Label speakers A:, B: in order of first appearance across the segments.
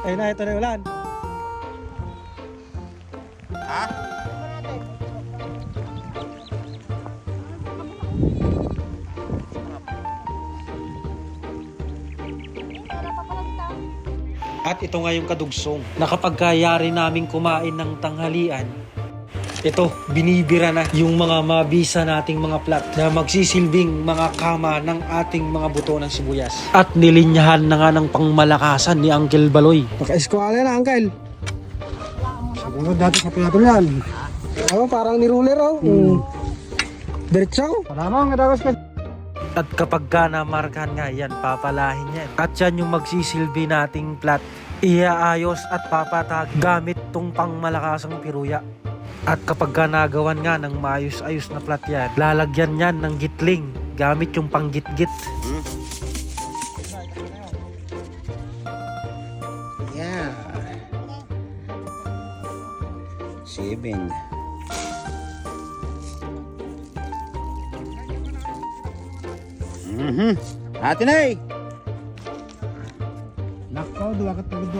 A: Ayun na, ito na yung ulan.
B: Ha?
A: At ito nga yung kadugsong na kapag kayari namin kumain ng tanghalian, ito, binibira na yung mga mabisa nating mga plat na magsisilbing mga kama ng ating mga buto ng sibuyas. At nilinyahan na nga ng pangmalakasan ni Uncle Baloy.
C: Naka-eskwala na, uncle. Siguro dati sa pinatol yan. Oo, parang ni ruler, oh. Mm. Diretso. Nga dawas ka.
A: At kapag ka namarkahan nga yan, papalahin yan. At yan yung magsisilbi nating plat. Iaayos at papatag gamit tong pangmalakasang piruya. At kapag ka nagawan nga ng maayos-ayos na plat yan, lalagyan yan ng gitling gamit yung panggitgit.
B: Yeah. Seven. Mhm. Ate Nay.
C: Nako,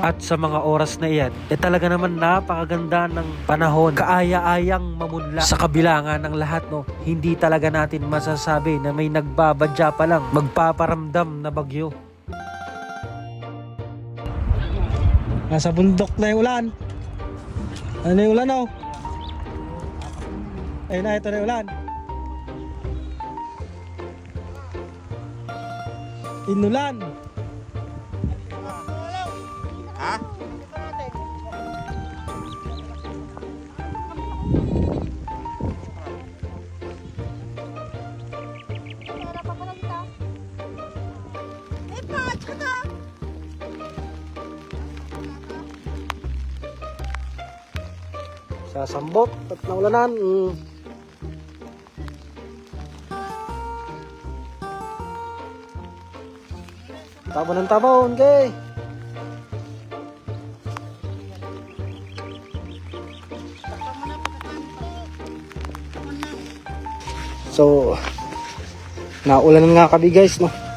A: At sa mga oras na iyan, eh talaga naman napakaganda ng panahon. Kaaya-ayang mamunla sa kabila nga ng lahat, no? Hindi talaga natin masasabi na may nagbabadya pa lang magpaparamdam na bagyo.
C: Nasa bundok na yung ulan. Ano yung ulan, oh?
A: Ayun na, ito na yung ulan.
C: Inulan. Sasambot at naulanan. Mm. Tabo ng tabon, kay. So, naulan nga kami guys, no?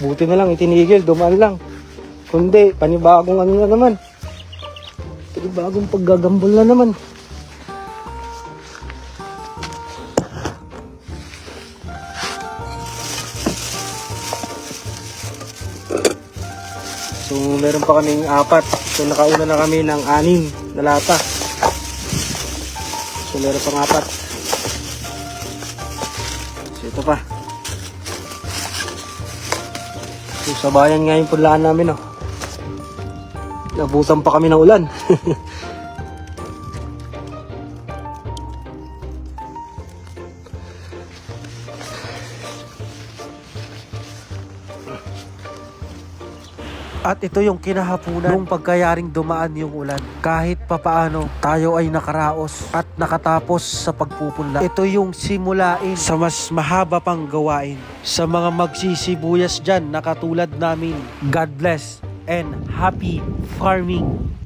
C: Buti na lang itinigil, dumaan lang. Kundi, panibagong ano na naman. Panibagong paggagambol na naman. So, meron pa kaming apat. So, nakauna na kami ng anim na lata. So, meron pang apat. So, ito pa. Sa bayan nga punlaan namin, oh. Nabutan pa kami ng ulan.
A: At ito yung kinahapunan ng pagkayaring dumaan yung ulan. Kahit papaano, tayo ay nakaraos at nakatapos sa pagpupunla. Ito yung simulain sa mas mahaba pang gawain. Sa mga magsisibuyas dyan na katulad namin, God bless and happy farming!